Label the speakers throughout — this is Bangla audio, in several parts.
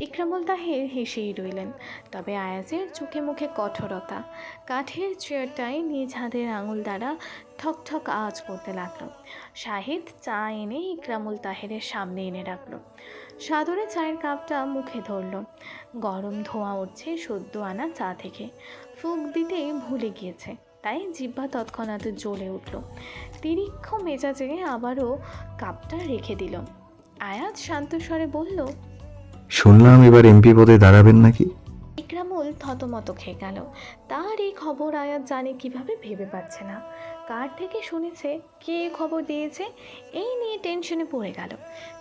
Speaker 1: ইকরামুল তাহের হেসেই রইলেন, তবে আয়াজের চোখে মুখে কঠোরতা। কাঠের চেয়ারটায় নিজ হাতের আঙুল দ্বারা ঠক ঠক আওয়াজ করতে লাগল। শাহিদ চা এনে ইকরামুল তাহেরের সামনে এনে রাখল। সাদরে চায়ের কাপটা মুখে ধরলো। গরম ধোঁয়া উঠছে সদ্য আনা চা থেকে। ফুক দিতে ভুলে গিয়েছে। তাই জিহ্বা তৎক্ষণাৎ জ্বলে উঠল। তিরিক্ষ মেজাজে আবারও কাপটা রেখে দিল। আয়াজ শান্ত স্বরে বলল
Speaker 2: শুনলাম এবার এমপি পদে দাঁড়াবেন নাকি?
Speaker 1: ইকরামুল থতমত খেয়ে গেল। তার এই খবর আয়াত জানে কীভাবে ভেবে পাচ্ছে না। কার থেকে শুনেছে কে খবর দিয়েছে এই নিয়ে টেনশনে পড়ে গেল।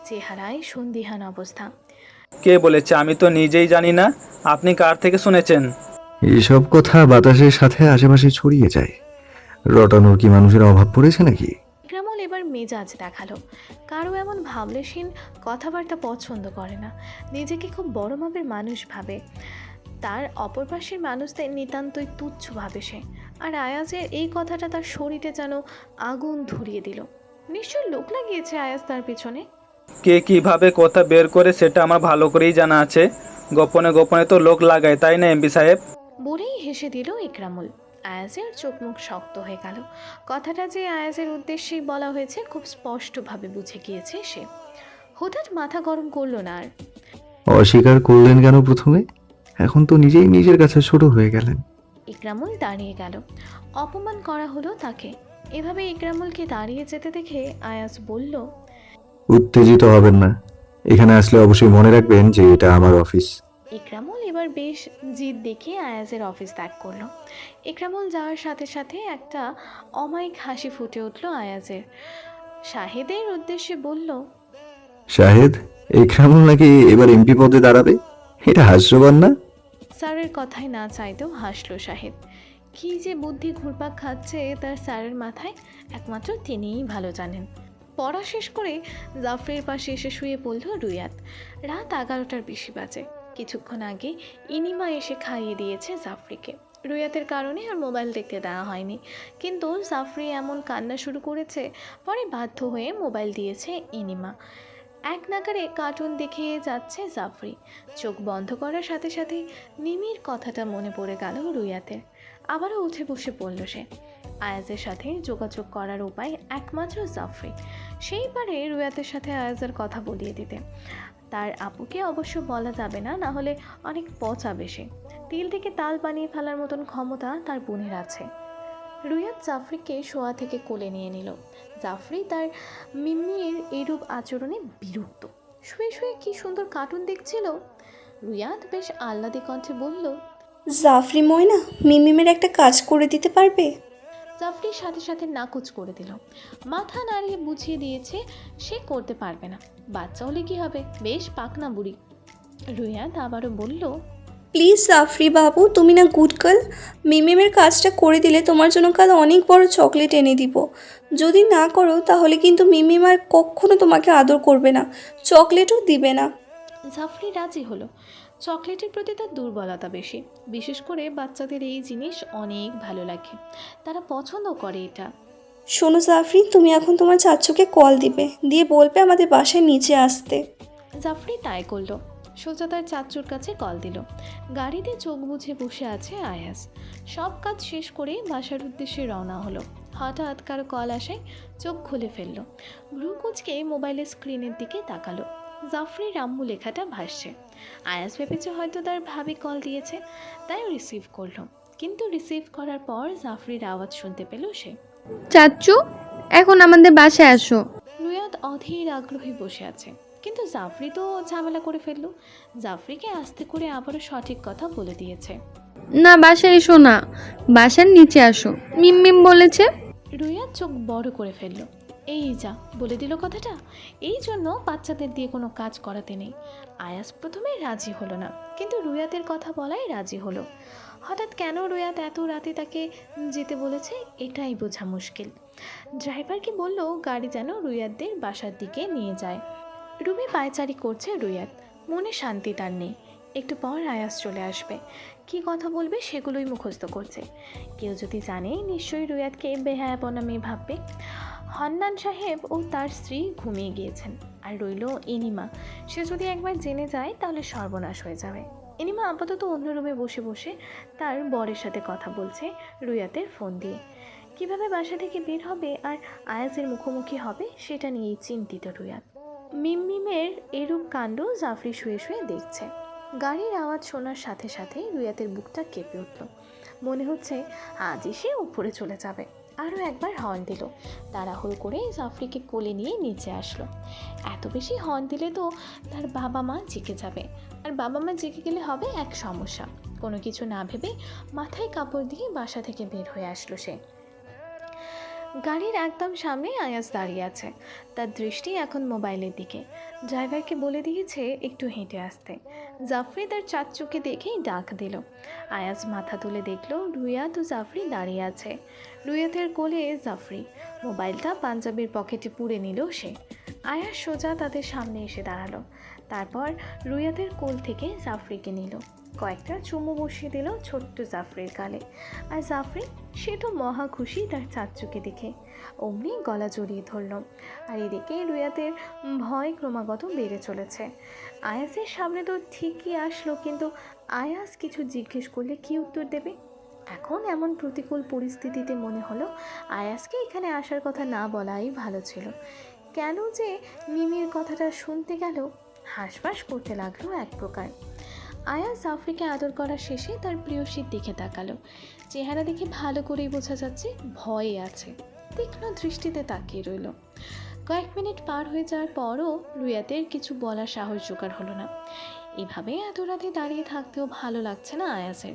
Speaker 1: চেহারায় সন্দিহান অবস্থা।
Speaker 3: কে বলেছে আমি তো নিজেই জানি না আপনি কার থেকে শুনেছেন?
Speaker 2: এসব কথা বাতাসের সাথে আশেপাশে ছড়িয়ে যায়। রটানোর কি মানুষের অভাব পড়েছে নাকি?
Speaker 1: ইকরামুল এবার মেজাজ দেখাল। কারও এমন ভাবলেশীন কথাবার্তা পছন্দ করে না। নিজেকে খুব বড় মাপের মানুষ ভাবে। তার অপর পাশের মানুষদের নিতান্তই তুচ্ছ ভাবে সে। আর আয়াজের এই কথাটা তার শরীরে যেন আগুন ধরিয়ে দিল। নিশ্চয় লোক লাগিয়েছে আয়াজ তার পিছনে?
Speaker 3: কে কীভাবে কথা বের করে সেটা আমার ভালো করেই জানা আছে। গোপনে গোপনে তো লোক লাগায় তাই না এমপি সাহেব?
Speaker 1: বলেই হেসে দিল ইকরামুল। আয়াজের চোখ মুখ শক্ত হয়ে গেল। কথাটা যে আয়াজের উদ্দেশ্যেই বলা হয়েছে খুব স্পষ্টভাবে বুঝে গিয়েছে সে। হঠাৎ মাথা গরম করল না আর।
Speaker 2: অস্বীকার করলেন কেন প্রথমে? এখন তো নিজেই নিজের কাছে ছোট হয়ে গেলেন।
Speaker 1: ইকরামুল দাঁড়িয়ে গেল। অপমান করা হলো তাকে। এভাবে ইকরামুলকে দাঁড়িয়ে যেতে দেখে আয়াজ বলল
Speaker 2: উত্তেজিত হবেন না। এখানে আসলে অবশ্যই মনে রাখবেন যে এটা আমার অফিস।
Speaker 1: ইকরামুল এবার বেশ জিদ দেখিয়ে আয়াজের অফিস ত্যাগ করল। ইকরামুল যাওয়ার সাথে সাথে একটা অমায়িক হাসি ফুটে উঠল আয়াজের। শাহেদের উদ্দেশ্যে বলল
Speaker 2: শাহেদ ইকরামুল নাকি এবার এমপি পদে দাঁড়াবে? এটা হাস্যকর না?
Speaker 1: স্যারের কথায় না চাইতেও হাসলো শাহেদ। কী যে বুদ্ধি ঘুরপাক খাচ্ছে তার স্যারের মাথায় একমাত্র তিনিই ভালো জানেন। পড়া শেষ করে জাফরের পাশে এসে শুয়ে পড়ল রুয়াত রাত এগারোটার বেশি বাজে। কিছুক্ষণ আগে ইনিমা এসে খাইয়ে দিয়েছে জাফরিকে। রুয়াতের কারণে আর মোবাইল দেখতে দেওয়া হয়নি। কিন্তু জাফরি এমন কান্না শুরু করেছে, পরে বাধ্য হয়ে মোবাইল দিয়েছে ইনিমা। এক নাগারে কার্টুন দেখে যাচ্ছে জাফরি। চোখ বন্ধ করার সাথে সাথে নিমির কথাটা মনে পড়ে গেল রুয়াতের। আবারও উঠে বসে পড়ল সে। আয়াজের সাথে যোগাযোগ করার উপায় একমাত্র জাফরি। সেই পারে রুয়াতের সাথে আয়াজের কথা বলিয়ে দিতে। তার আপুকে অবশ্য বলা যাবে না না হলে অনেক পচাবে সে তিল থেকে তাল বানিয়ে ফেলার মতন ক্ষমতা তার বোনের আছে। রুয়াত জাফরিকে শোয়া থেকে কোলে নিয়ে নিল। জাফরি তার মিম্মির এরূপ আচরণে বিরক্ত। শুয়ে শুয়ে কি সুন্দর কার্টুন দেখছিল? রুয়াত বেশ আহ্লাদে কণ্ঠে বলল,
Speaker 4: জাফরি ময়না, মিমিমের একটা কাজ করে দিতে পারবে?
Speaker 1: জাফরির সাথে সাথে নাকুচ করে দিল। মাথা নাড়িয়ে বুঝিয়ে দিয়েছে সে করতে পারবে না। বাচ্চা হলে কি হবে? বেশ পাকনা বুড়ি। রুয়াত আবারও বলল
Speaker 4: প্লিজ জাফরি বাবু তুমি না গুড গার্ল। মিমিমের কাজটা করে দিলে তোমার জন্য কাল অনেক বড় চকলেট এনে দিব। যদি না করো তাহলে কিন্তু মিমিম আর কখনো তোমাকে আদর করবে না। চকলেটও দিবে না।
Speaker 1: জাফরি রাজি হলো। চকলেটের প্রতি তার দুর্বলতা বেশি। বিশেষ করে বাচ্চাদের এই জিনিস অনেক ভালো লাগে। তারা পছন্দ করে এটা।
Speaker 4: শোনো জাফরি তুমি এখন তোমার চাচ্চুকে কল দিবে। দিয়ে বলবে আমাদের বাসায় নিচে আসতে।
Speaker 1: জাফরি তাই করল। সোজা তার চাচুর কাছে কল দিল। গাড়িতে চোখ বুঝে বসে আছে আয়াস। সব কাজ শেষ করে বাসার উদ্দেশ্যে রওনা হলো। হঠাৎ কার কল আসায় চোখ খুলে ফেলল। ভ্রুকুচকে মোবাইলের স্ক্রিনের দিকে তাকালো। জাফরি রাম্মু লেখাটা ভাসছে। আয়াস ভেবেছে হয়তো তার ভাবি কল দিয়েছে তাই রিসিভ করল। কিন্তু রিসিভ করার পর জাফরির আওয়াজ শুনতে পেল সে।
Speaker 5: চাচ্চু এখন আমাদের বাসায় আসো।
Speaker 1: রুয়াদ অধীর আগ্রহী বসে আছে কিন্তু জাফরি তো ঝামেলা করে ফেলল। জাফরিকে আস্তে করে আবারও সঠিক কথা বলে দিয়েছে।
Speaker 5: না বাসায় এসো না বাসার নিচে আসো। মিম মিম বলেছে।
Speaker 1: রুয়াদ চোখ বড় করে ফেলল। এই যা, বলে দিল কথাটা। এই জন্য বাচ্চাদের দিয়ে কোনো কাজ করাতে নেই। আয়াস প্রথমে রাজি হলো না, কিন্তু রুয়াতের কথা বলাই রাজি হলো। হঠাৎ কেন রুয়াত এত রাতে তাকে যেতে বলেছে, এটাই বোঝা মুশকিল। ড্রাইভারকে বলল, গাড়ি যেন রুয়াতদের বাসার দিকে নিয়ে যায়। রুমে পায়চারি করছে রুয়াত মনে শান্তি তার নেই। একটু পর আয়াস চলে আসবে। কি কথা বলবে সেগুলোই মুখস্থ করছে। কেউ যদি জানে নিশ্চয়ই রুয়াতকে বেহায়াপনা মেয়ে ভাববে। হান্নান সাহেব ও তার স্ত্রী ঘুমিয়ে গিয়েছেন। আর রইল ইনিমা সে যদি একবার জেনে যায়, তাহলে সর্বনাশ হয়ে যাবে। এনিমা আপাতত অন্য রুমে বসে বসে তার বরের সাথে কথা বলছে রুয়াতের ফোন দিয়ে। কীভাবে বাসা থেকে বের হবে আর আয়াজের মুখোমুখি হবে, সেটা নিয়েই চিন্তিত রুয়াত। মিমমিমের এরূপ কাণ্ড জাফরি শুয়ে শুয়ে দেখছে। গাড়ির আওয়াজ শোনার সাথে সাথে রুয়াতের বুকটা কেঁপে উঠল। মনে হচ্ছে আজই সে উপরে চলে যাবে। আরও একবার হর্ন দিল। তাড়াহুড়ো করে জাফরিকে কোলে নিয়ে নিচে আসলো। এত বেশি হর্ন দিলে তো তার বাবা মা জেগে যাবে। আর বাবা মা জেগে গেলে হবে এক সমস্যা। কোনো কিছু না ভেবে মাথায় কাপড় দিয়ে বাসা থেকে বের হয়ে আসলো সে। গাড়ির একদম সামনেই আয়াস দাঁড়িয়ে আছে। তার দৃষ্টি এখন মোবাইলের দিকে। ড্রাইভারকে বলে দিয়েছে একটু হেঁটে আসতে। জাফরি তার চাচ্চুকে দেখেই ডাক দিল। আয়াস মাথা তুলে দেখল রুয়াত ও জাফরি দাঁড়িয়ে আছে। রুয়াতের কোলে জাফরি। মোবাইলটা পাঞ্জাবির পকেটে পুড়ে নিল সে। আয়াস সোজা তাদের সামনে এসে দাঁড়াল। তারপর রুয়াতের কোল থেকে জাফরিকে নিল। কয়েকটা চুমু বসিয়ে দিল ছোট্ট জাফরের গালে। আর জাফরি, সে তো মহা খুশি তার চাচ্চুকে দেখে। অমনি গলা জড়িয়ে ধরল। আর এদিকে রুয়াতের ভয় ক্রমাগত বেড়ে চলেছে। আয়াসের সামনে তো ঠিকই আসলো, কিন্তু আয়াস কিছু জিজ্ঞেস করলে কি উত্তর দেবে? এখন এমন প্রতিকূল পরিস্থিতিতে মনে হলো আয়াসকে এখানে আসার কথা না বলাই ভালো ছিল। কেন যে মিমির কথাটা শুনতে গেল, হাঁসফাঁস করতে লাগল এক প্রকার। আয়াস জাফরিকে আদর করার শেষে তার প্রিয়সীর দিকে তাকালো। চেহারা দেখে ভালো করেই বোঝা যাচ্ছে ভয়ে আছে। তীক্ষ্ণ দৃষ্টিতে তাকিয়ে রইল। কয়েক মিনিট পার হয়ে যাওয়ার পরও রুয়াতের কিছু বলার সাহস জোগাড় হলো না। এভাবে এত রাতে দাঁড়িয়ে থাকতেও ভালো লাগছে না আয়াসের।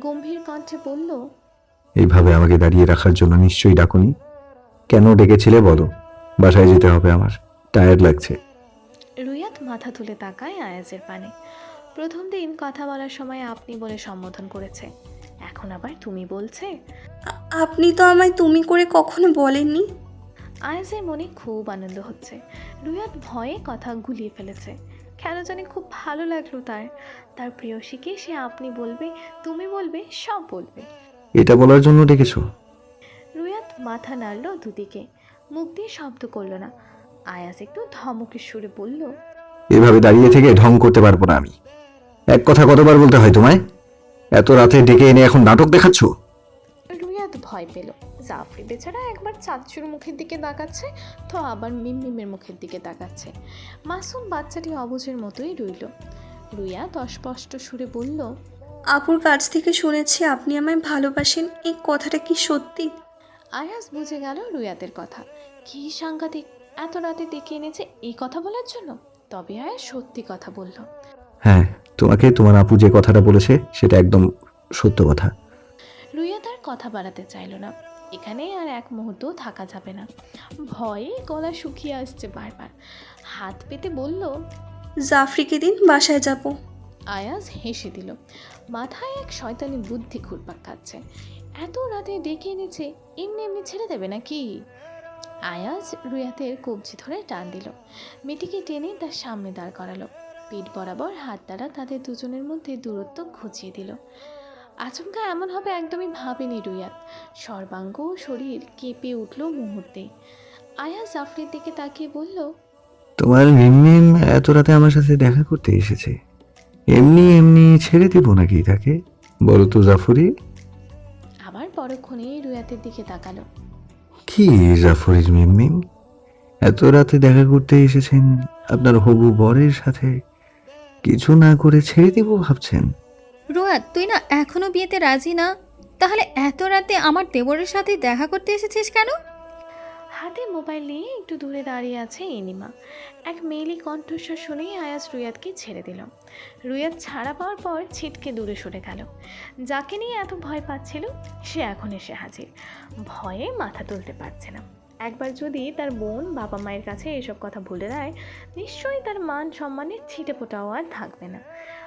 Speaker 1: গম্ভীর কণ্ঠে বলল
Speaker 2: এইভাবে আমাকে দাঁড়িয়ে রাখার জন্য নিশ্চয়ই ডাকুনি? কেন ডেকেছিলে বলো? বাসায় যেতে হবে আমার। টায়ার্ড লাগছে।
Speaker 1: রুয়াত মাথা তুলে তাকায় আয়াজের পানে। প্রথম দিন কথা বলার সময় আপনি বলে সম্বোধন করেছে। এখন আবার তুমি বলছে?
Speaker 4: আপনি তো আমায় তুমি করে কখনো বলেননি।
Speaker 1: আয়াজের মনে খুব আনন্দ হচ্ছে। রুয়াত ভয়ে কথা গুলিয়ে ফেলেছে। কেন জানি খুব ভালো লাগল তার। তার প্রিয়সীকে সে আপনি বলবে তুমি বলবে সব বলবে।
Speaker 2: এটা বলার জন্য ডেকেছো?
Speaker 1: রুয়াত মাথা নাড়ল দুদিকে। মুখ দিয়ে শব্দ করল না। আয়াস একটু ধমকের সুরে বলল
Speaker 2: এভাবে দাঁড়িয়ে থেকে ঢং করতে পারব না আমি। এক কথা কতবার বলতে হয় তোমায়? এত রাতে ডেকে এনে এখন নাটক দেখাচ্ছ?
Speaker 1: রুয়াত ভয় পেল। জাফরি বেচারা একবার চাচ্চুর মুখের দিকে তাকাচ্ছে তো আবার মিমমিমের মুখের দিকে তাকাচ্ছে। মাসুম বাচ্চাটি অবুঝের মতোই রইল। রুয়াত অস্পষ্ট সুরে বলল
Speaker 4: আপুর কাছ থেকে শুনেছি আপনি আমায় ভালোবাসেন এই কথাটা কি সত্যি?
Speaker 1: আয়াস বুঝে গেল রুয়াতের কথা। কি সাংঘাতিক এত রাতে ডেকে এনেছে এই কথা বলার জন্য? তবে আয়াস সত্যি কথা বলল।
Speaker 2: হ্যাঁ তোমাকে তোমার আপু যে কথাটা বলেছে সেটা একদম সত্য কথা।
Speaker 1: রুইয়া তার কথা বাড়াতে চাইল না। এখানে আর এক মুহূর্ত থাকা যাবে না। ভয়ে গলা শুকিয়ে আসছে বারবার। হাত পেতে বলল
Speaker 4: জাফরিকে দিন বাসায় যাব।
Speaker 1: আয়াজ হেসে দিল। মাথায় এক শয়তানি বুদ্ধি ঘুরপাক খাচ্ছে। এত রাতে ডেকে এনেছে এমনি এমনি ছেড়ে দেবে নাকি? আয়াজ রুয়াতের কবজি ধরে টান দিল। মেয়েটিকে টেনে তার সামনে দাঁড় করালো। পিঠ বরাবর হাত দ্বারা তাদের দুজনের মধ্যে দূরত্ব ঘুচিয়ে দিল। আচমকা এমন হবে একদমই ভাবেনি রুয়াত সর্বাঙ্গ ও শরীর কেঁপে উঠল মুহূর্তে। আয়াজ জাফরির দিকে তাকিয়ে বলল
Speaker 2: তোমার মিমমিম এত রাতে আমার সাথে দেখা করতে এসেছে। এমনি এমনি ছেড়ে দেবো নাকি তাকে? বলো তো জাফরি।
Speaker 1: আবার পরক্ষণে রুয়াতের দিকে তাকালো।
Speaker 2: কি জাফরির মিমমিম এত রাতে দেখা করতে এসেছেন আপনার হবু বরের সাথে? কিছু না করে ছেড়ে দিব ভাবছেন।
Speaker 5: রোয়াত তুই না এখনও বিয়েতে রাজি না? তাহলে এত রাতে আমার দেবরের সাথে দেখা করতে এসেছিস কেন?
Speaker 1: হাতে মোবাইল নিয়ে একটু দূরে দাঁড়িয়ে আছে এনিমা। এক মেয়েলি কণ্ঠস্বর শুনেই আয়াস রুয়াদকে ছেড়ে দিল। রুয়াদ ছাড়া পাওয়ার পর ছিটকে দূরে সরে গেল। যাকে নিয়ে এত ভয় পাচ্ছিল সে এখন এসে হাজির। ভয়ে মাথা তুলতে পারছে না। একবার যদি তার বোন বাবা মায়ের কাছে এসব কথা ভুলে দেয়, নিশ্চয়ই তার মান সম্মানের ছিটে ফোটাও আর থাকবে না।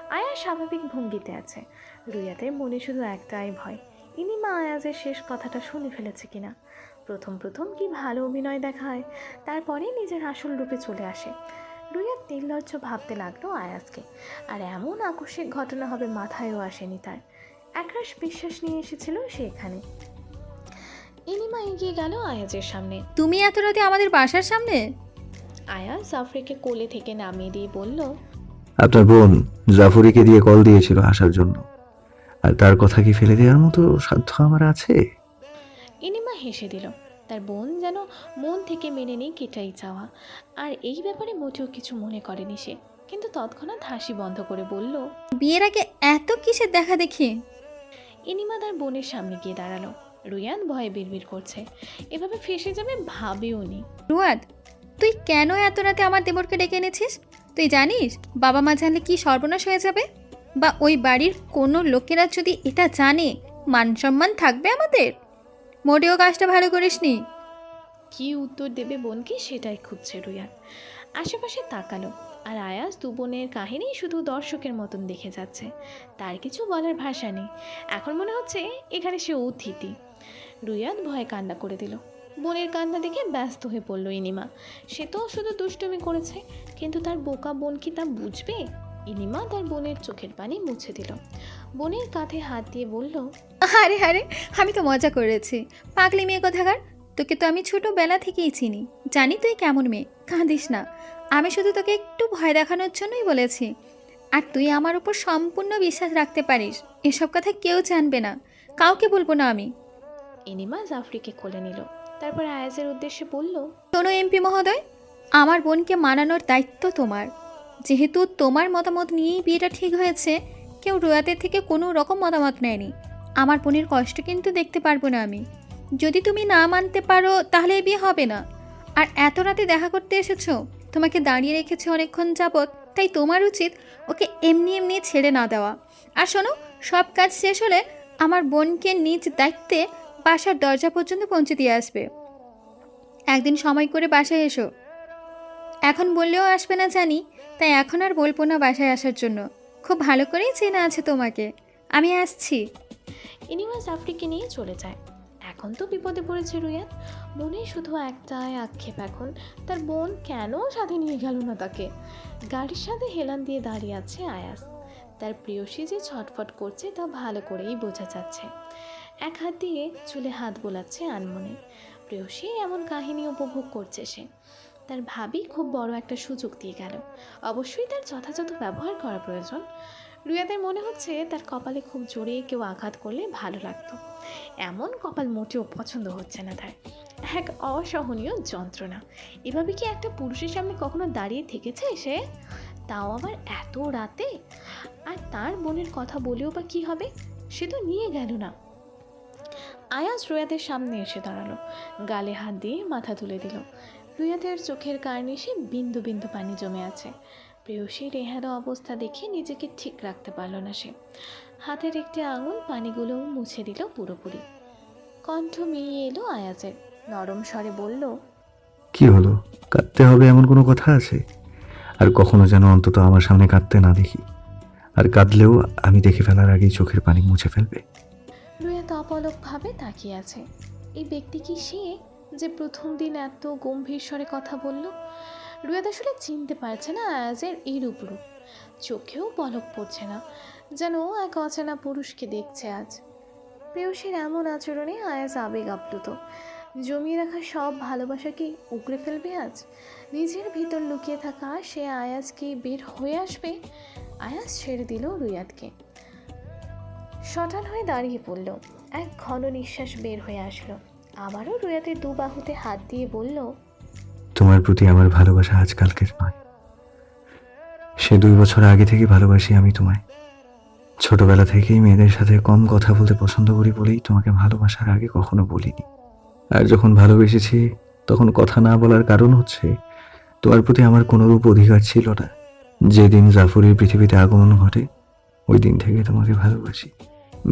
Speaker 1: আয়া স্বাভাবিক ভঙ্গিতে আছে। রুয়াদের মনে শুধু একটাই ভয়, ইনি মা আয়াজের শেষ কথাটা শুনে ফেলেছে কিনা? প্রথম প্রথম কি ভালো অভিনয় দেখায়? তারপরে নিজের আসল রূপে চলে আসে। রুইয়া নির্লজ্জ ভাবতে লাগল আয়াজকে, আর এমন আকস্মিক ঘটনা হবে মাথায়ও আসেনি তার। একরাশ বিশ্বাস নিয়ে এসেছিল সে এখানে। ইনিমা এগিয়ে গেল আয়াজের সামনে।
Speaker 5: তুমি এত রাতে আমাদের বাসার সামনে?
Speaker 1: আয়াজ জাফরিকে কোলে থেকে নামিয়ে দিয়ে বলল
Speaker 2: আপনার বোন জাফরিকে দিয়ে কল দিয়েছিল আসার জন্য। আর তার কথা কি ফেলে দেওয়ার মতো সাধ্য আমার আছে?
Speaker 1: ইনিমা হেসে দিল তার বোন যেন মন থেকে মেনে নেই কেটাই চাওয়া। আর এই ব্যাপারে মোটেও কিছু মনে করেনি সে। কিন্তু তৎক্ষণাৎ হাসি বন্ধ করে বলল
Speaker 5: বিয়ের আগে এত কিসের দেখা দেখি?
Speaker 1: ইনিমা তার বোনের সামনে গিয়ে দাঁড়াল। রুয়ান ভয়ে বিড়বিড় করছে। এভাবে ফেসে যাবে ভাবেও নি।
Speaker 5: রুয়াদ তুই কেন এত রাতে আমার দেবরকে ডেকে এনেছিস? তুই জানিস বাবা মা জানলে কি সর্বনাশ হয়ে যাবে? বা ওই বাড়ির কোনো লোকেরা যদি এটা জানে মান সম্মান থাকবে আমাদের? মোটেও কাজটা ভালো করিসনি।
Speaker 1: কি উত্তর দেবে বোনকে সেটাই খুঁজছে রুয়ান। আশেপাশে তাকালো আর আয়াস দু বোনের কাহিনী শুধু দর্শকের মতন দেখে যাচ্ছে। তার কিছু বলার ভাষা নেই। এখন মনে হচ্ছে এখানে সে অতিথি। রুয়াদ ভয়ে কান্না করে দিল। বোনের কান্না দেখে ব্যস্ত হয়ে পড়ল ইনিমা। সে তো শুধু দুষ্টুমি করেছে, কিন্তু তার বোকা বোন কি তা বুঝবে? ইনিমা তার বোনের চোখের পানি মুছে দিল। বোনের কাঁধে হাত দিয়ে বলল,
Speaker 5: আরে আরে, আমি তো মজা করেছি। পাগলি মেয়ে কোথাকার? তোকে তো আমি ছোটোবেলা থেকেই চিনি। জানি তুই কেমন মেয়ে, কাঁদিস না। আমি শুধু তোকে একটু ভয় দেখানোর জন্যই বলেছি। আর তুই আমার উপর সম্পূর্ণ বিশ্বাস রাখতে পারিস, এসব কথা কেউ জানবে না। কাউকে বলব না আমি।
Speaker 1: ইনিমা জাফরিকে কোলে নিল। তারপর আয়াজের উদ্দেশ্যে বলল,
Speaker 5: শোনো এমপি মহোদয়, আমার বোনকে মানানোর দায়িত্ব তোমার। যেহেতু তোমার মতামত নিয়েই বিয়েটা ঠিক হয়েছে, কেউ রোয়াতের থেকে কোনো রকম মতামত নেয়নি। আমার বোনের কষ্ট কিন্তু দেখতে পারব না আমি। যদি তুমি না মানতে পারো, তাহলে বিয়ে হবে না। আর এত রাতে দেখা করতে এসেছ, তোমাকে দাঁড়িয়ে রেখেছে অনেকক্ষণ যাবৎ, তাই তোমার উচিত ওকে এমনি এমনি ছেড়ে না দেওয়া। আর শোনো, সব কাজ শেষ হলে আমার বোনকে নিজ দায়িত্বে বাসার দরজা পর্যন্ত পৌঁছে দিয়ে আসবে। একদিন সময় করে বাসায় এসো। এখন বললেও আসবে না জানি, তাই এখন আর বলব না বাসায় আসার জন্য। খুব ভালো করেই চেনা আছে তোমাকে। আমি আসছি।
Speaker 1: ইনিমা জাফরিকে নিয়ে চলে যায়। এখন তো বিপদে পড়েছে রুয়ান মনে শুধু একটাই আক্ষেপ এখন, তার বোন কেন সাথে নিয়ে গেল না তাকে? গাড়ির সাথে হেলান দিয়ে দাঁড়িয়ে আছে আয়াস। তার প্রিয়সী যে ছটফট করছে তা ভালো করেই বোঝা যাচ্ছে। এক হাত দিয়ে চুলে হাত বোলাচ্ছে আনমনে। প্রেয়সী এমন কাহিনী উপভোগ করছে সে। তার ভাবি খুব বড় একটা সুযোগ দিয়ে গেল। অবশ্যই তার যথাযথ ব্যবহার করা প্রয়োজন। রুয়াদের মনে হচ্ছে তার কপালে খুব জোরে কেউ আঘাত করলে ভালো লাগতো। এমন কপাল মোটেও পছন্দ হচ্ছে না তার। এক অসহনীয় যন্ত্রণা। এভাবে কি একটা পুরুষের সামনে কখনো দাঁড়িয়ে থেকেছে সে? তাও আবার এত রাতে? আর তার বোনের কথা বলেও বা কি হবে? সে তো নিয়ে গেল না। আয়াস রুয়াদের সামনে এসে দাঁড়াল। গালে হাত দিয়ে মাথা তুলে দিল। রুয়াদের চোখের কার্নিশে বিন্দু বিন্দু পানি জমে আছে। প্রেয়সীর এহারা অবস্থা দেখে নিজেকে ঠিক রাখতে পারল না সে। হাতের একটি আঙুল পানিগুলো মুছে দিল পুরোপুরি। কণ্ঠ মিলিয়ে এলো আয়াজের। নরম স্বরে বলল,
Speaker 2: কি হলো? কাঁদতে হবে এমন কোনো কথা আছে? আর কখনো যেন অন্তত আমার সামনে কাঁদতে না দেখি। আর কাঁদলেও আমি দেখে ফেলার আগেই চোখের পানি মুছে ফেলবে।
Speaker 1: অপলকভাবে তাকিয়ে আছে। এই ব্যক্তি কি সে যে প্রথম দিন এত গম্ভীর স্বরে কথা বলল? রুয়াদ আসলে চিনতে পারছে না আয়াজের এই রূপ রূপ চোখেও পলক পড়ছে না, যেন এক অচেনা পুরুষকে দেখছে আজ। প্রেয়সীর এমন আচরণে আয়াজ আবেগ আপ্লুত। জমিয়ে রাখা সব ভালোবাসা কি উগড়ে ফেলবে আজ? নিজের ভিতর লুকিয়ে থাকা সে আয়াজ কি বের হয়ে আসবে? আয়াজ ছেড়ে দিল রুয়াদকে। সটান হয়ে দাঁড়িয়ে পড়ল। এক ঘন নিঃশ্বাস বের হয়ে আসলো। আবারও রুয়াতের দু বাহুতে হাত দিয়ে বলল,
Speaker 2: তোমার প্রতি আমার ভালোবাসা আজকালকের নয়। সে দুই বছর আগে থেকে ভালোবাসি আমি তোমায়। ছোটবেলা থেকেই মেয়েদের সাথে কম কথা বলতে পছন্দ করি বলেই তোমাকে ভালোবাসার আগে কখনো বলিনি। আর যখন ভালোবেসেছি, তখন কথা না বলার কারণ হচ্ছে, তোমার প্রতি আমার কোনোরূপ অধিকার ছিল না। যেদিন জাফরের পৃথিবীতে আগমন ঘটে, ওই দিন থেকে তোমাকে ভালোবাসি।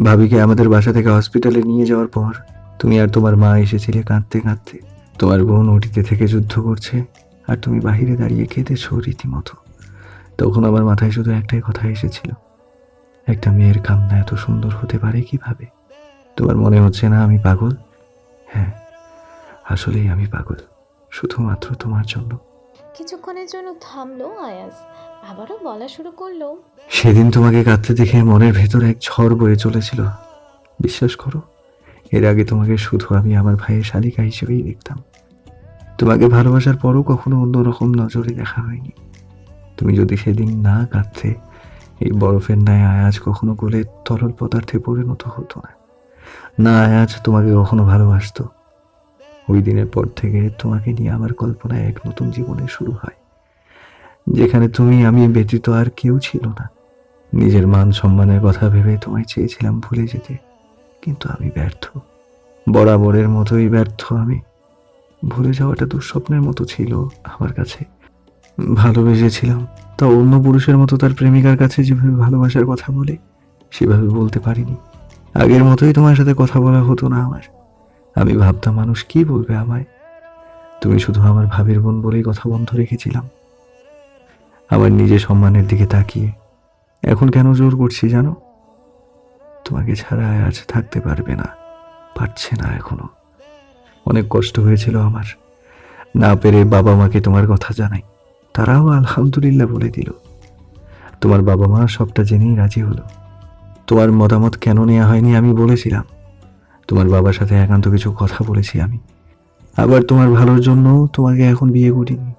Speaker 2: ভাবিকে আমাদের বাসা থেকে হসপিটালে নিয়ে যাওয়ার পর তুমি আর তোমার মা এসেছিলে কাঁদতে কাঁদতে। তোমার বোন ওটিতে থেকে যুদ্ধ করছে আর তুমি বাহিরে দাঁড়িয়ে কেঁদেছো রীতিমতো। তখন আমার মাথায় শুধু একটাই কথা এসেছিল। একটা মেয়ের কান্না এত সুন্দর হতে পারে কীভাবে? তোমার মনে হচ্ছে না আমি পাগল? হ্যাঁ আসলেই আমি পাগল। শুধুমাত্র তোমার জন্য।
Speaker 1: কিছুক্ষণের জন্য থামলো আয়াজ। আবারও বলা শুরু করল,
Speaker 2: সেদিন তোমাকে কাঁদতে দেখে মনের ভেতর এক ঝড় বয়ে চলেছিল। বিশ্বাস করো, এর আগে তোমাকে শুধু আমি আমার ভাইয়ের শালিকা হিসেবেই দেখতাম। তোমাকে ভালোবাসার পরও কখনো অন্যরকম নজরে দেখা হয়নি। তুমি যদি সেদিন না কাঁদতে, এই বরফের ন্যায় আয়াজ কখনো গলে তরল পদার্থে পরিণত হতো না। না আয়াজ তোমাকে কখনো ভালোবাসতো। ওই দিনের পর থেকে তোমাকে নিয়ে আমার কল্পনায় এক নতুন জীবনের শুরু হয়, যেখানে তুমি, আমি ব্যতীত আর কেউ ছিল না। নিজের মান সম্মানের কথা ভেবে তোমায় চেয়েছিলাম ভুলে যেতে, কিন্তু আমি ব্যর্থ। বরাবরের মতোই ব্যর্থ আমি। ভুলে যাওয়াটা দুঃস্বপ্নের মতো ছিল আমার কাছে। ভালোবেসেছিলাম, তা অন্য পুরুষের মতো তার প্রেমিকার কাছে যেভাবে ভালোবাসার কথা বলে, সেভাবে বলতে পারিনি। আগের মতোই তোমার সাথে কথা বলা হতো না আমার। আমি ভাবতাম মানুষ কি বলবে আমায়। তুমি শুধু আমার ভাবির বোন বলেই কথা বন্ধ রেখেছিলাম। আমার নিজের সম্মানের দিকে তাকিয়ে। এখন কেন জোর করছি জানো? তোমাকে ছাড়া আজ থাকতে পারবে না, পারছে না এখনও। অনেক কষ্ট হয়েছিল আমার। না পেরে বাবা মাকে তোমার কথা জানাই। তারাও আলহামদুলিল্লাহ বলে দিল। তোমার বাবা মা সবটা জেনেই রাজি হলো। তোমার মতামত কেন নেওয়া হয়নি আমি বলেছিলাম। তোমার বাবার সাথে একান্ত কিছু কথা বলেছি আমি। আবার তোমার ভালোর জন্য তোমাকে এখন বিয়ে করিনি।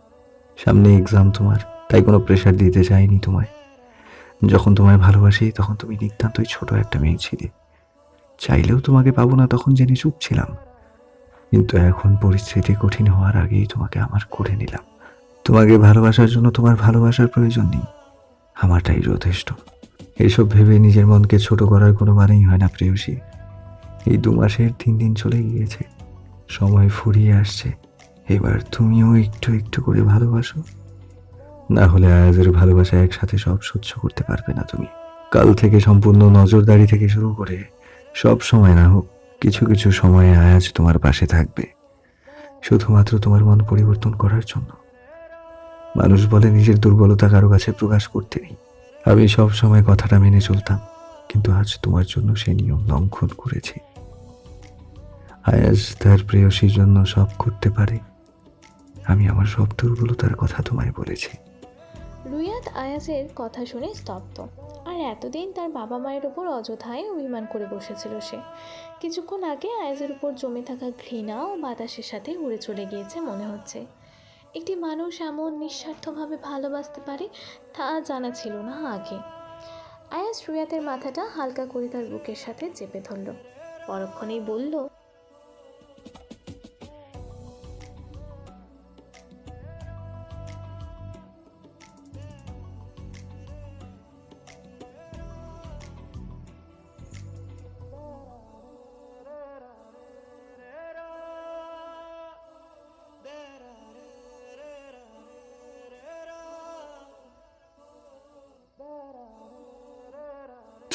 Speaker 2: সামনে এক্সাম তোমার, তাই কোনো প্রেশার দিতে চাইনি তোমায়। যখন তোমায় ভালোবাসি, তখন তুমি নিতান্তই ছোট একটা মেয়ে ছিলে। চাইলেও তোমাকে পাবো না তখন জেনে চুপ ছিলাম। কিন্তু এখন পরিস্থিতি কঠিন হওয়ার আগেই তোমাকে আমার করে নিলাম। তোমাকে ভালোবাসার জন্য তোমার ভালোবাসার প্রয়োজন নেই। আমারটাই যথেষ্ট। এসব ভেবে নিজের মনকে ছোট করার কোনো মানেই হয় না প্রেয়সী। এই দু মাসের তিন দিন চলে গিয়েছে। সময় ফুরিয়ে আসছে। এবার তুমিও একটু একটু করে ভালোবাসো। না হলে আয়াজের ভালোবাসা একসাথে সব সহ্য করতে পারবে না তুমি। কাল থেকে সম্পূর্ণ নজরদারি থেকে শুরু করে সব সময় না হোক, কিছু কিছু সময়ে আয়াজ তোমার পাশে থাকবে। শুধুমাত্র তোমার মন পরিবর্তন করার জন্য। মানুষ বলে নিজের দুর্বলতা কারও কাছে প্রকাশ করতে নেই। আমি সব সময় কথাটা মেনে চলতাম, কিন্তু আজ তোমার জন্য সে নিয়ম লঙ্ঘন করেছি। আয়াজ তার প্রেয়সীর জন্য সব করতে পারে। আমি আমার সব দুর্বলতার কথা তোমায় বলেছি।
Speaker 1: রুয়াদ আয়াসের কথা শুনে স্তব্ধ। আর এতদিন তার বাবা মায়ের উপর অযথায় অভিমান করে বসেছিল সে। কিছুক্ষণ আগে আয়াসের উপর জমে থাকা ঘৃণা ও বাতাসের সাথে উড়ে চলে গিয়েছে মনে হচ্ছে। একটি মানুষ এমন নিঃস্বার্থভাবে ভালোবাসতে পারে তা জানা ছিল না আগে। আয়াস রুয়াতের মাথাটা হালকা করে তার বুকের সাথে চেপে ধরল। পরক্ষণেই বলল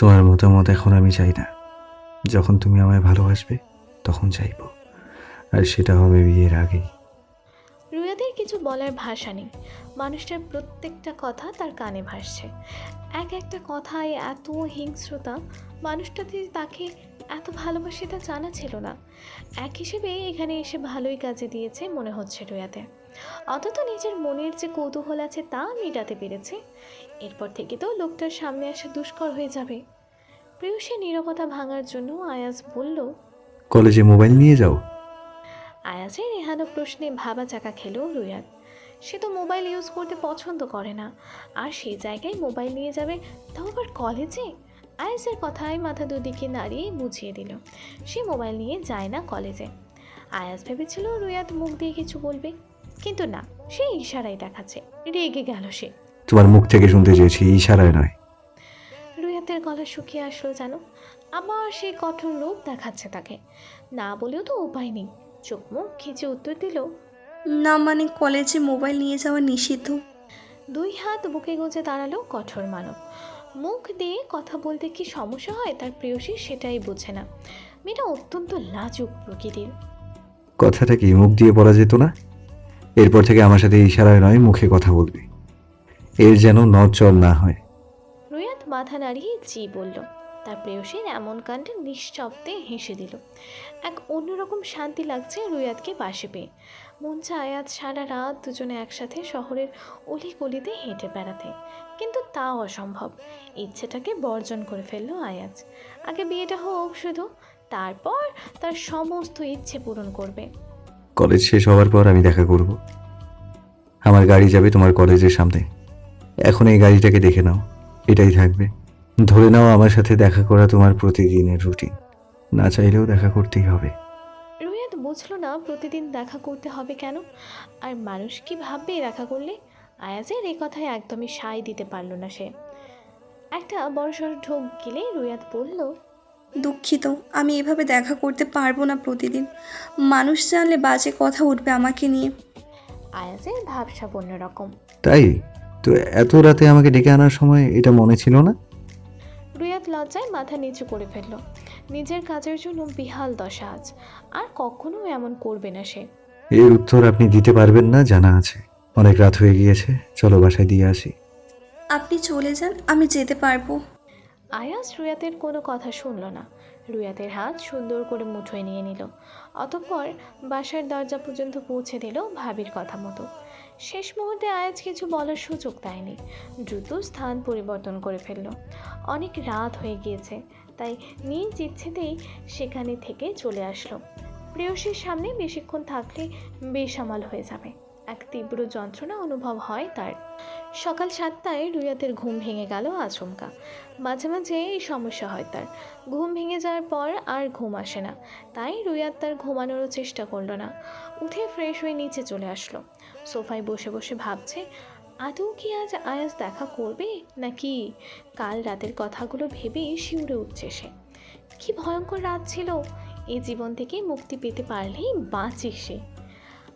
Speaker 2: তোমার মতামত এখন আমি চাই না। যখন তুমি আমায় ভালোবাসবে, তখন চাইব। আর সেটা হবে বিয়ের আগেই।
Speaker 1: রুয়াদের কিছু বলার ভাষা নেই। মানুষটার প্রত্যেকটা কথা তার কানে ভাসছে। এক একটা কথায় এত হিংস্রতা, মানুষটাতে তাকে এত ভালোবাসে তা জানা ছিল না। এক হিসেবে এখানে এসে ভালোই কাজে দিয়েছে মনে হচ্ছে রুয়াতে অন্তত নিজের মনের যে কৌতূহল আছে তা মেটাতে পেরেছে। এরপর থেকে তো লোকটার সামনে আসা দুষ্কর হয়ে যাবে। প্রিয়সী নীরবতা ভাঙার জন্য আয়াজ বলল
Speaker 2: কলেজে মোবাইল নিয়ে যাও।
Speaker 1: আয়াসের এহানো প্রশ্নে ভাবা চাকা খেলো রুয়াদ সে তো মোবাইল ইউজ করতে পছন্দ করে না। আর সেই জায়গায় মোবাইল নিয়ে যাবে তাও আবার কলেজে? আয়াসের কথায় মাথা দুদিকে নাড়িয়ে বুঝিয়ে দিল সে মোবাইল নিয়ে যায় না কলেজে। আয়াস ভেবেছিল রুয়াদ মুখ দিয়ে কিছু বলবে। কিন্তু না সে ইশারায় দেখাচ্ছে। রেগে গেল সে।
Speaker 2: তোমার মুখ থেকে শুনতে চেয়েছি ইশারায় নয়।
Speaker 1: রুয়াতের গলা শুকিয়ে আসলো জানো আবার সেই কঠোর রূপ দেখাচ্ছে তাকে। না বলেও তো উপায় নেই। চোখ মুখ খিচে উত্তর দিল
Speaker 4: না মানে কলেজে মোবাইল নিয়ে যাওয়া নিষিদ্ধ?
Speaker 1: দুই হাত বুকে গুঁজে দাঁড়াল কঠোর মানব। মুখ দিয়ে কথা বলতে কি সমস্যা হয় তার প্রেয়সী সেটাই বোঝে না। মেয়েটা অত্যন্ত লাজুক প্রকৃতির।
Speaker 2: কথাটা কি মুখ দিয়ে বলা যেত না? এরপর থেকে আমার সাথে ইশারায় নয়, মুখে কথা বলবে। এর যেন নচল না হয়।
Speaker 1: রুয়াত মাথা নাড়িয়ে জি বলল। তার প্রেয়সীর এমন কাণ্ডে নিঃশব্দে হেসে দিল। এক অন্যরকম শান্তি লাগছে রুয়াতকে পাশে পেয়ে। মন চায় আজ সারা রাত দুজনে একসাথে শহরের অলিগলিতে হেঁটে বেড়াতে। কিন্তু তাও অসম্ভব। ইচ্ছেটাকে বর্জন করে ফেলল আয়াজ। আগে বিয়েটা হোক শুধু, তারপর তার সমস্ত ইচ্ছে পূরণ করবে।
Speaker 2: কলেজ শেষ হওয়ার পর আমি দেখা করব। আমার গাড়ি যাবে তোমার কলেজের সামনে। এখন এই গাড়িটাকে দেখে নাও। এটাই থাকবে। ধরে নাও আমার সাথে দেখা করা তোমার প্রতিদিনের রুটিন না চাইলেও দেখা করতেই হবে।
Speaker 1: রুয়াদ বুঝলো না প্রতিদিন দেখা করতে হবে কেন? আর মানুষ কি ভাববে দেখা করলে? আয়াজের এই কথায় একদমই সায় দিতে পারল না সে। একটা বড়সড় ঢোক গিলে রুয়াদ বলল
Speaker 4: দুঃখিত আমি এভাবে দেখা করতে পারব না প্রতিদিন। মানুষ জানলে বাজে কথা উঠবে আমাকে নিয়ে।
Speaker 1: আয়াজের ভাবসাব অন্যরকম।
Speaker 2: তাই? তো এত রাতে আমাকে ডেকে আনার সময় এটা মনে ছিল না?
Speaker 1: রুয়াদ লজ্জায় মাথা নিচু করে ফেলল। নিজের কাজের জন্য বিহাল দশা আজ। আর কখনো এমন করবে না সে।
Speaker 2: এর উত্তর আপনি দিতে পারবেন না জানা আছে। অনেক রাত হয়ে গিয়েছে চলো বাসায় দিয়ে আসি।
Speaker 4: আপনি চলে যান আমি যেতে পারব।
Speaker 1: আয়াস রুয়াতের কোনো কথা শুনল না। রুয়াতের হাত সুন্দর করে মুঠোয় নিয়ে নিল। অতঃপর বাসার দরজা পর্যন্ত পৌঁছে দিল ভাবির কথা মতো। শেষ মুহূর্তে আয়াজ কিছু বলার সুযোগ দেয়নি। দ্রুত স্থান পরিবর্তন করে ফেলল। অনেক রাত হয়ে গিয়েছে, তাই নিজ ইচ্ছেতেই সেখানে থেকে চলে আসলো। প্রেয়সীর সামনে বেশিক্ষণ থাকলে বেসামাল হয়ে যাবে। এক তীব্র যন্ত্রণা অনুভব হয় তার। সকাল সাতটায় রুয়াতের ঘুম ভেঙে গেল আচমকা। মাঝে মাঝে এই সমস্যা হয় তার। ঘুম ভেঙে যাওয়ার পর আর ঘুম আসে না। তাই রুয়াত তার ঘুমানোরও চেষ্টা করল না। উঠে ফ্রেশ হয়ে নিচে চলে আসলো। সোফায় বসে বসে ভাবছে, আদৌ কি আজ আয়াস দেখা করবে? নাকি কাল রাতের কথাগুলো ভেবেই শিউরে উঠছে সে? কী ভয়ঙ্কর রাত ছিল। এই জীবন থেকে মুক্তি পেতে পারলেই বাঁচে সে।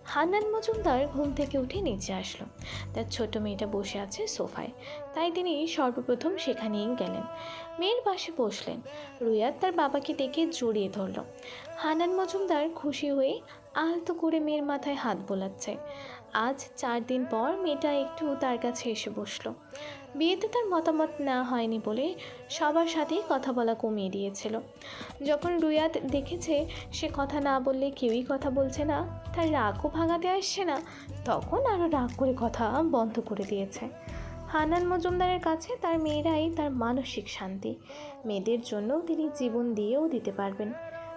Speaker 1: হান্নান মজুমদার ঘুম থেকে উঠে নিচে আসলো। তার ছোট মেয়েটা বসে আছে সোফায়। তাই তিনি সর্বপ্রথম সেখানেই গেলেন। মেয়ের পাশে বসলেন। রুয়াদ তার বাবাকে ডেকে জড়িয়ে ধরল। হানান মজুমদার খুশি হয়ে আলতো করে মেয়ের মাথায় হাত বোলাচ্ছে। আজ চার দিন পর মেয়েটা একটু তার কাছে এসে বসল। বিয়েতে তার মতামত না হয়নি বলে সবার সাথেই কথা বলা কমিয়ে দিয়েছিল। যখন রুয়াদ দেখেছে সে কথা না বললে কেউই কথা বলছে না, তার রাগও ভাঙাতে আসছে না, তখন আরও রাগ করে কথা বন্ধ করে দিয়েছে। হানান মজুমদারের কাছে তার মেয়েরাই তার মানসিক শান্তি। মেয়েদের জন্য তিনি জীবন দিয়েও দিতে পারবেন।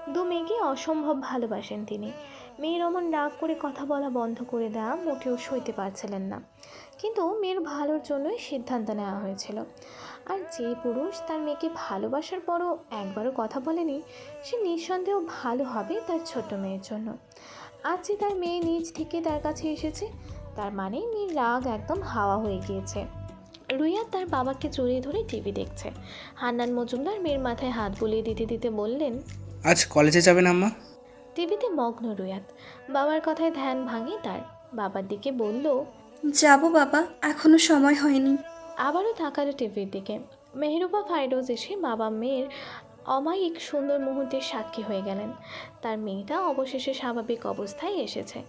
Speaker 1: দু মেয়েকে অসম্ভব ভালোবাসেন তিনি। মেয়ের অমন রাগ করে কথা বলা বন্ধ করে দেওয়া মোটেও সইতে পারছিলেন না। কিন্তু মেয়ের ভালোর জন্যই সিদ্ধান্ত নেওয়া হয়েছিল। আর যে পুরুষ তার মেয়েকে ভালোবাসার পরও একবারও কথা বলেনি, সে নিঃসন্দেহ ভালো হবে তার ছোট মেয়ের জন্য। আজ যে তার মেয়ে নিজ থেকে তার কাছে এসেছে, তার মানে মেয়ের রাগ একদম হাওয়া হয়ে গিয়েছে। রুইয়া তার বাবাকে জড়িয়ে ধরে টিভি দেখছে। হান্নান মজুমদার মেয়ের মাথায় হাত বুলিয়ে দিতে দিতে বললেন,
Speaker 6: আজ কলেজে যাবেন আম্মা?
Speaker 1: টিভিতে মগ্ন রুয়াত। বাবার কথায় ধ্যান ভাঙে তার। বাবার দিকে বলল
Speaker 4: যাব বাবা এখনও সময় হয়নি।
Speaker 1: আবারও তাকালো টিভির দিকে। মেহরুবা ফাইরোজ এসে বাবা মেয়ের অমায়িক সুন্দর মুহূর্তের সাক্ষী হয়ে গেলেন। তার মেয়েটা অবশেষে স্বাভাবিক অবস্থায় এসেছে।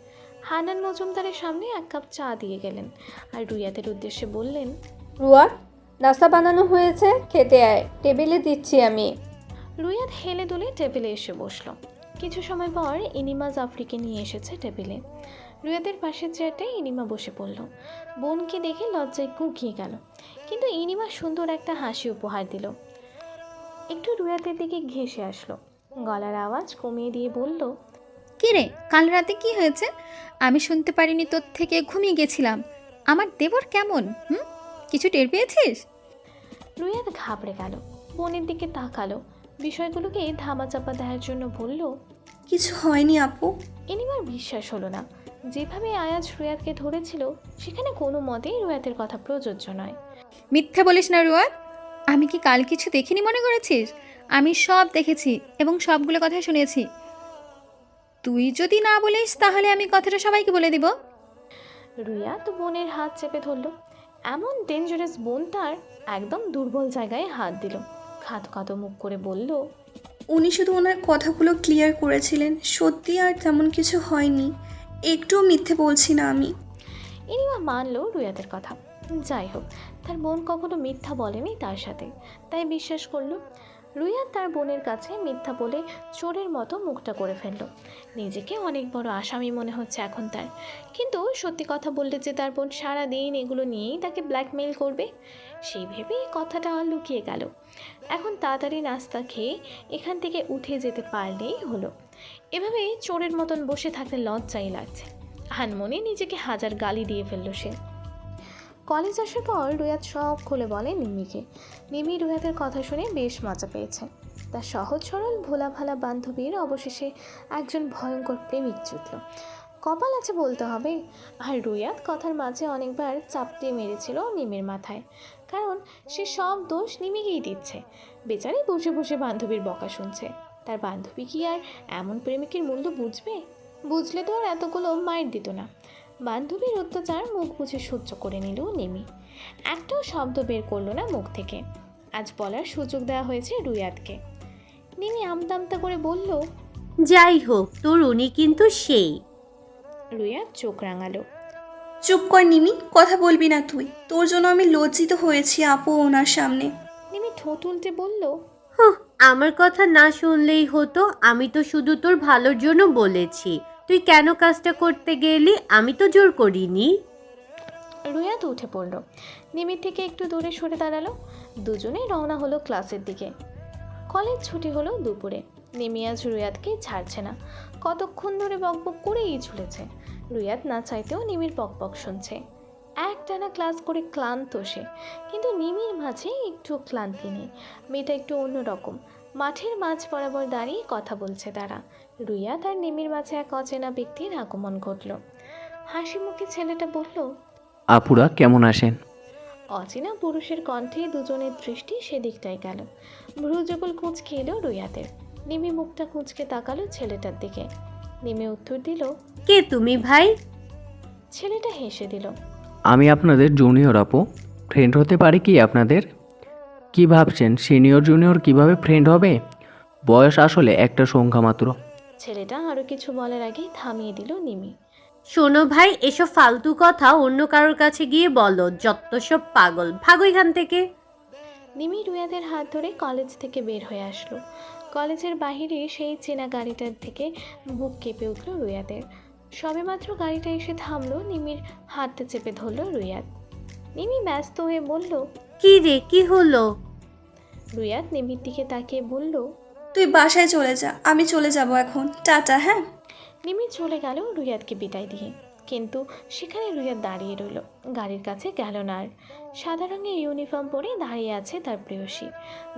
Speaker 1: হানান মজুমদারের সামনে এক কাপ চা দিয়ে গেলেন আর রুয়াতের উদ্দেশ্যে বললেন
Speaker 7: রুয়ার নাস্তা বানানো হয়েছে খেতে আয়। টেবিলে দিচ্ছি আমি।
Speaker 1: রুইয়াত হেলে দুলে টেবিলে এসে বসল। কিছু সময় পর ইনিমা জাফরিকে নিয়ে এসেছে টেবিলে। রুয়াদের পাশের চেয়ারটায় ইনিমা বসে পড়ল। বোনকে দেখে লজ্জায় কুঁকিয়ে গেল। কিন্তু ইনিমা সুন্দর একটা হাসি উপহার দিল। একটু রুয়াদের দিকে ঘেসে আসলো। গলার আওয়াজ কমিয়ে দিয়ে বলল
Speaker 5: কি রে কাল রাতে কি হয়েছে? আমি শুনতে পারিনি তোর থেকে ঘুমিয়ে গেছিলাম। আমার দেবর কেমন হুম? কিছু টের পেয়েছিস?
Speaker 1: রুয়াদ ঘাবড়ে গেল। বোনের দিকে তাকালো। বিষয়গুলোকে ধামাচাপা দেওয়ার জন্য বলল
Speaker 4: কিছু হয়নি আপু।
Speaker 1: ইনিমার বিশ্বাস হলো না। যেভাবে আয়াজ রুয়াদকে ধরেছিল সেখানে কোনো মতেই রুয়াতের কথা প্রযোজ্য নয়।
Speaker 5: মিথ্যা বলিস না রুয়াদ আমি কি কাল কিছু দেখিনি মনে করেছিস? আমি সব দেখেছি এবং সবগুলো কথা শুনেছি। তুই যদি না বলিস তাহলে আমি কথাটা সবাইকে বলে দিব।
Speaker 1: রুইয়া তো বোনের হাত চেপে ধরলো। এমন ডেঞ্জারাস বোন তার একদম দুর্বল জায়গায় হাত দিল। খাত খাতো মুখ করে বলল
Speaker 4: উনি শুধু ওনার কথাগুলো ক্লিয়ার করেছিলেন। সত্যি আর তেমন কিছু হয়নি। একটুও মিথ্যে বলছি না আমি।
Speaker 1: ইনিমা মানলো রুয়াদের কথা। যাই হোক তার বোন কখনো মিথ্যা বলেনি তার সাথে। তাই বিশ্বাস করল রুইয়া তার বোনের কাছে মিথ্যা বলে চোরের মতো মুখটা করে ফেলল। নিজেকে অনেক বড় আসামি মনে হচ্ছে এখন তার। কিন্তু সত্যি কথা বললে যে তার বোন সারা দিন এগুলো নিয়েই তাকে ব্ল্যাকমেইল করবে সেই ভেবে কথাটা লুকিয়ে গেল। এখন তাড়াতাড়ি নাস্তা খেয়ে এখান থেকে উঠে যেতে পারলেই হলো। এভাবে চোরের মতন বসে থাকতে লজ্জাই লাগছে। হানমনে নিজেকে হাজার গালি দিয়ে ফেলল সে। কলেজ আসার পর রুয়াত সব খুলে বলে নিমিকে নিমি রুয়াতের কথা শুনে বেশ মজা পেয়েছে। তার সহজ সরল ভোলা ভালা বান্ধবীর অবশেষে একজন ভয়ঙ্কর প্রেমিক জুটল। কপাল আছে বলতে হবে। আর রুয়াত কথার মাঝে অনেকবার চাপটে মেরেছিল নিমের মাথায়। কারণ সে সব দোষ নিমিকেই দিচ্ছে। বেচারি বসে বসে বান্ধবীর বকা শুনছে। তার বান্ধবী কি আর এমন প্রেমিকের মূল্য বুঝবে? বুঝলে তো আর এতগুলো মায়ের দিত না। বান্ধবীর অত্যাচার মুখ বুঝে সহ্য করে নিল নিমি। একটাও শব্দ বের করল না মুখ থেকে। আজ বলার সুযোগ দেওয়া হয়েছে রুয়াতকে নিমি আমতা আমতা করে বলল
Speaker 8: যাই হোক তোর উনি কিন্তু সেই।
Speaker 1: রুয়াত চোখ রাঙালো।
Speaker 4: চুপ কর নিমি কথা বলবি না তুই। তোর জন্য আমি লজ্জিত হয়েছি আপু ওনার সামনে।
Speaker 1: নিমি ঠোঁট উল্টে বলল
Speaker 8: হুঁ, আমার কথা না শুনলেই হতো আমি তো শুধু তোর ভালোর জন্য বলেছি। তুই কেন কাজটা করতে গেলি আমি তো জোর করিনি।
Speaker 1: রুয়াত উঠে পড়ল। নিমির থেকে একটু দূরে সরে দাঁড়াল। দুজনেই রওনা হলো ক্লাসের দিকে। কলেজ ছুটি হলো দুপুরে। নিমি আজ রুয়াতকে ছাড়ছে না। কতক্ষণ ধরে বকবক করেই ঝুলেছে। রুয়াত না চাইতেও নিমির বকবক শুনছে। একটানা ক্লাস করে ক্লান্ত সে কিন্তু নিমির মাঝে একটু ক্লান্তি নেই। মেয়েটা একটু অন্যরকম মাঠের মাঝ বরাবর দাঁড়িয়ে কথা বলছে তারা। রুইয়াত আর নিমির মাঝে এক অচেনা ব্যক্তির আগমন ঘটল। হাসি মুখে ছেলেটা বলল
Speaker 9: আপুরা কেমন আসেন
Speaker 1: অচেনা পুরুষের কণ্ঠে দুজনের দৃষ্টি সেদিকটাই গেল। ভ্রুযুগল কুঁচকে এলো রুইয়াতের নিমি মুখটা কুঁচকে তাকালো ছেলেটার দিকে। নিমি উত্তর দিল
Speaker 8: কে তুমি ভাই?
Speaker 1: ছেলেটা হেসে দিল।
Speaker 9: আমি আপনাদের জুনিয়র আপু। ফ্রেন্ড হতে পারি কি আপনাদের? কি ভাবছেন? সিনিয়র জুনিয়র কীভাবে ফ্রেন্ড হবে? বয়স আসলে একটা সংখ্যা মাত্র।
Speaker 1: ছেলেটা আরও কিছু বলার আগেই থামিয়ে দিল নিমি।
Speaker 8: শোনো ভাই এসব ফালতু কথা অন্য কারোর কাছে গিয়ে বলো যত সব পাগল। ভাগো এখান থেকে।
Speaker 1: নিমি রুয়াদের হাত ধরে কলেজ থেকে বের হয়ে আসলো। কলেজের বাহিরে সেই চেনা গাড়িটার থেকে বুক কেঁপে উঠল রুয়াদের সবেমাত্র গাড়িটা এসে থামলো নিমির হাতটা চেপে ধরলো রুয়াদ নিমি ব্যস্ত হয়ে বলল
Speaker 8: কি রে কি হলো?
Speaker 1: রুয়াদ নিমির দিকে তাকিয়ে বলল
Speaker 4: তুই বাসায় চলে যা আমি চলে যাব এখন। টাটা হ্যাঁ?
Speaker 1: নিমি চলে গেল রুয়াদকে বিদায় দিয়ে। কিন্তু সেখানে রুয়াদ দাঁড়িয়ে রইল। গাড়ির কাছে গেল না আর। সাদা রঙের ইউনিফর্ম পরে দাঁড়িয়ে আছে তার প্রেয়সী।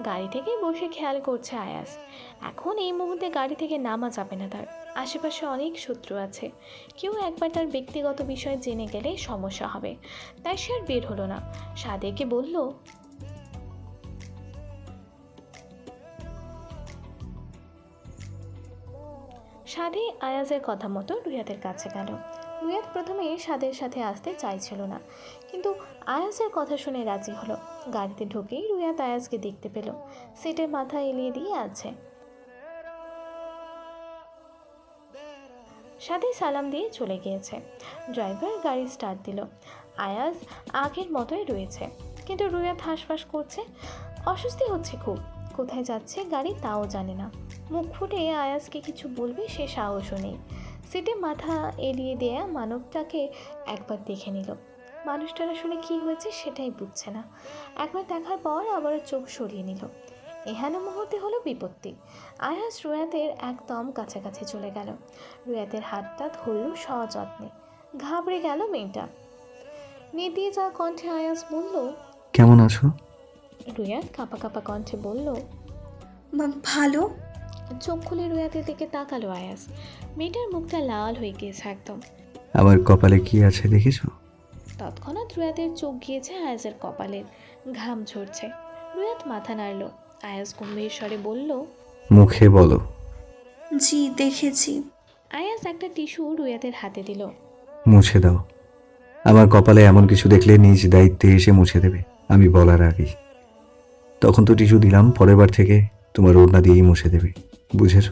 Speaker 1: গাড়ি থেকে বসে খেয়াল করছে আয়াস। এখন এই মুহূর্তে গাড়ি থেকে নামা যাবে না তার। আশেপাশে অনেক শত্রু আছে। কেউ একবার তার ব্যক্তিগত বিষয় জেনে গেলে সমস্যা হবে। তাই সে আর বের হলো না। সাদেকে বলল, সাদে আয়াজের কথা মতো রুয়াদের কাছে গেল। রুয়াদ প্রথমে সাদের সাথে আসতে চাইছিল না। কিন্তু আয়াজের কথা শুনে রাজি হলো। গাড়িতে ঢুকেই রুয়াদ আয়াজকে দেখতে পেল। সিটে মাথা এলিয়ে দিয়ে আছে। সাথে সালাম দিয়ে চলে গিয়েছে। ড্রাইভার গাড়ি স্টার্ট দিল। আয়াজ আগের মতোই রয়েছে। কিন্তু রুয়াদ হাঁসফাঁস করছে। অস্বস্তি হচ্ছে খুব। কোথায় যাচ্ছে গাড়ি তাও জানে না। মুখ ফুটে আয়াজকে কিছু বলবে সে সাহসও নেই। সিটে মাথা এড়িয়ে দেয়া মানবটাকে একবার দেখে নিল। মানুষটার আসলে কী হয়েছে সেটাই বুঝছে না। একবার দেখার পর আবার চোখ সরিয়ে নিল। এহেন মুহূর্তে হলো বিপত্তি। আয়াস রুয়াতের একদম কাছাকাছি চলে গেল। রুয়াতের হাতটা ধরল সযত্নে। ঘাবড়ে গেল মেয়েটা। নেতিয়ে যা কণ্ঠে আয়াস বলল
Speaker 2: কেমন আছো?
Speaker 1: রুয়াত কাঁপা কাঁপা কণ্ঠে বলল
Speaker 4: ভালো।
Speaker 1: চোখ খুলে রুয়াতের দিকে তাকালো আয়াস। মেয়েটার মুখটা লাল হয়ে গিয়েছে একদম।
Speaker 2: আমার কপালে কি আছে দেখেছ?
Speaker 1: তৎক্ষণাৎ রুয়াতের চোখ গিয়েছে আয়াসের কপালের ঘাম ঝরছে। রুয়াত মাথা নাড়ল। আয়াস গম্ভীর স্বরে বলল
Speaker 2: মুখে বলো।
Speaker 4: জি দেখেছি।
Speaker 1: আয়াস একটা টিস্যু রুয়াতের হাতে দিল।
Speaker 2: মুছে দাও। আমার কপালে এমন কিছু দেখলে নিজ দায়িত্বে এসে মুছে দেবে আমি বলার আগেই। তখন তো টিস্যু দিলাম পরের বার থেকে তোমার ওড়না দিয়েই মুছে দেবে। বুঝেছ?